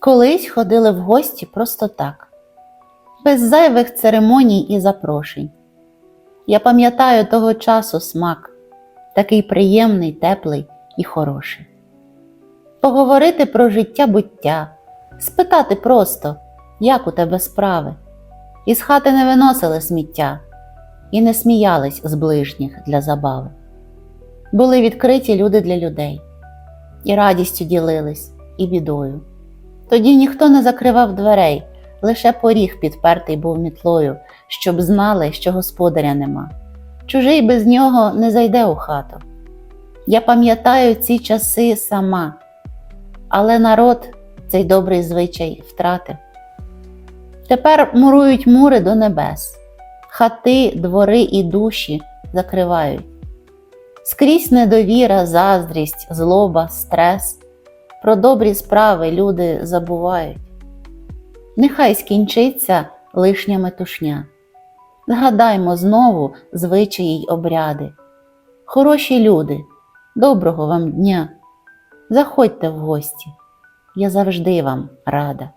Колись ходили в гості просто так, без зайвих церемоній і запрошень. Я пам'ятаю того часу смак, такий приємний, теплий і хороший. Поговорити про життя буття, спитати просто, як у тебе справи. Із хати не виносили сміття і не сміялись з ближніх для забави. Були відкриті люди для людей, і радістю ділились, і бідою. Тоді ніхто не закривав дверей, лише поріг підпертий був мітлою, щоб знали, що господаря нема. Чужий без нього не зайде у хату. Я пам'ятаю ці часи сама, але народ цей добрий звичай втратив. Тепер мурують мури до небес, хати, двори і душі закривають. Скрізь недовіра, заздрість, злоба, стрес. Про добрі справи люди забувають. Нехай скінчиться лишня метушня. Згадаймо знову звичаї й обряди. Хороші люди, доброго вам дня. Заходьте в гості, я завжди вам рада.